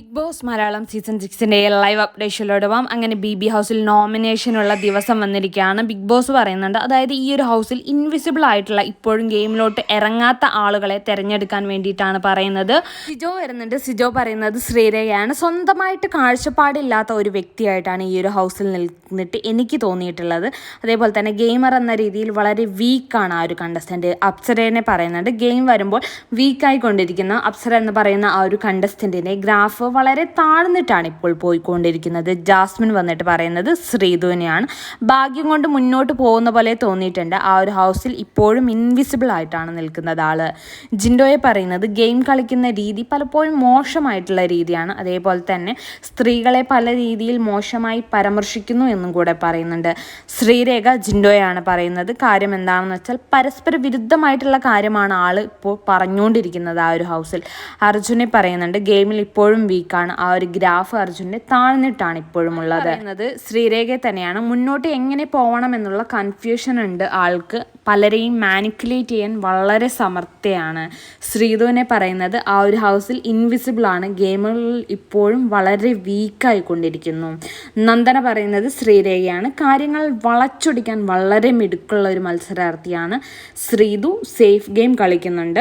Big Boss Malayalam season സിക്സിന്റെ live അപ്ഡേഷനിലോട്ട് പോകാം അങ്ങനെ ബി ബി ഹൗസിൽ നോമിനേഷനുള്ള ദിവസം വന്നിരിക്കുകയാണ്. ബിഗ് ബോസ് പറയുന്നുണ്ട് അതായത് ഈ ഒരു ഹൗസിൽ ഇൻവിസിബിൾ ആയിട്ടുള്ള ഇപ്പോഴും ഗെയിമിലോട്ട് ഇറങ്ങാത്ത ആളുകളെ തിരഞ്ഞെടുക്കാൻ വേണ്ടിയിട്ടാണ് പറയുന്നത്. സിജോ വരുന്നുണ്ട്. സിജോ പറയുന്നത് ശ്രീരേഖയാണ്. സ്വന്തമായിട്ട് കാഴ്ചപ്പാടില്ലാത്ത ഒരു വ്യക്തിയായിട്ടാണ് ഈ ഒരു ഹൗസിൽ നിന്നിട്ട് എനിക്ക് തോന്നിയിട്ടുള്ളത്. അതേപോലെ തന്നെ ഗെയിമർ എന്ന രീതിയിൽ വളരെ വീക്കാണ് ആ ഒരു കണ്ടസ്റ്റന്റ് അപ്സരേനെ പറയുന്നുണ്ട്. ഗെയിം വരുമ്പോൾ വീക്കായി കൊണ്ടിരിക്കുന്ന അപ്സര എന്ന് പറയുന്ന ആ ഒരു കണ്ടസ്റ്റന്റിനെ ഗ്രാഫ് വളരെ താഴ്ന്നിട്ടാണ് ഇപ്പോൾ പോയിക്കൊണ്ടിരിക്കുന്നത്. ജാസ്മിൻ വന്നിട്ട് പറയുന്നത് ശ്രീധുവിനെയാണ്. ഭാഗ്യം കൊണ്ട് മുന്നോട്ട് പോകുന്ന പോലെ തോന്നിയിട്ടുണ്ട്. ആ ഒരു ഹൗസിൽ ഇപ്പോഴും ഇൻവിസിബിൾ ആയിട്ടാണ് നിൽക്കുന്നത് ആൾ. ജിൻഡോയെ പറയുന്നത് ഗെയിം കളിക്കുന്ന രീതി പലപ്പോഴും മോശമായിട്ടുള്ള രീതിയാണ്. അതേപോലെ തന്നെ സ്ത്രീകളെ പല രീതിയിൽ മോശമായി പരാമർശിക്കുന്നു എന്നും കൂടെ പറയുന്നുണ്ട്. ശ്രീരേഖ ജിൻഡോയാണ് പറയുന്നത് കാര്യം എന്താണെന്ന് വെച്ചാൽ പരസ്പര വിരുദ്ധമായിട്ടുള്ള കാര്യമാണ് ആൾ ഇപ്പോൾ പറഞ്ഞുകൊണ്ടിരിക്കുന്നത് ആ ഒരു ഹൗസിൽ. അർജുനെ പറയുന്നുണ്ട് ഗെയിമിൽ ഇപ്പോഴും വീക്കാണ് ആ ഒരു ഗ്രാഫ് അർജുനെ താഴ്ന്നിട്ടാണ് ഇപ്പോഴും ഉള്ളത്. ശ്രീരേഖ തന്നെയാണ്. മുന്നോട്ട് എങ്ങനെ പോകണം എന്നുള്ള കൺഫ്യൂഷൻ ഉണ്ട് ആൾക്ക്. പലരെയും മാനിക്കുലേറ്റ് ചെയ്യാൻ വളരെ സമർത്ഥയാണ്. ശ്രീധുവിനെ പറയുന്നത് ആ ഒരു ഹൗസിൽ ഇൻവിസിബിൾ ആണ്. ഗെയിമുകളിൽ ഇപ്പോഴും വളരെ വീക്കായിക്കൊണ്ടിരിക്കുന്നു നന്ദന പറയുന്നത് ശ്രീരേഖയാണ്. കാര്യങ്ങൾ വളച്ചൊടിക്കാൻ വളരെ മിടുക്കുള്ള ഒരു മത്സരാർത്ഥിയാണ് ശ്രീധു. സേഫ് ഗെയിം കളിക്കുന്നുണ്ട്.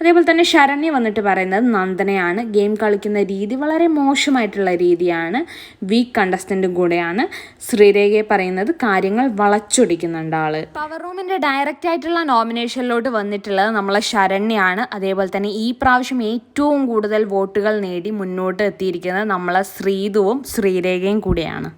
അതേപോലെ തന്നെ ശരണ്യ വന്നിട്ട് പറയുന്നത് നന്ദനയാണ്. ഗെയിം കളിക്കുന്ന രീതി വളരെ മോശമായിട്ടുള്ള രീതിയാണ്. വീക്ക് കണ്ടസ്റ്റന്റും കൂടെയാണ്. ശ്രീരേഖയെ പറയുന്നത് കാര്യങ്ങൾ വളച്ചൊടിക്കുന്നുണ്ട് ആൾ. പവർ റൂമിന്റെ ഡയറക്റ്റ് ആയിട്ടുള്ള നോമിനേഷനിലോട്ട് വന്നിട്ടുള്ളത് നമ്മളെ ശരണ്യാണ്. അതേപോലെ തന്നെ ഈ പ്രാവശ്യം ഏറ്റവും കൂടുതൽ വോട്ടുകൾ നേടി മുന്നോട്ട് എത്തിയിരിക്കുന്നത് നമ്മളെ ശ്രീതുവും ശ്രീരേഖയും കൂടിയാണ്.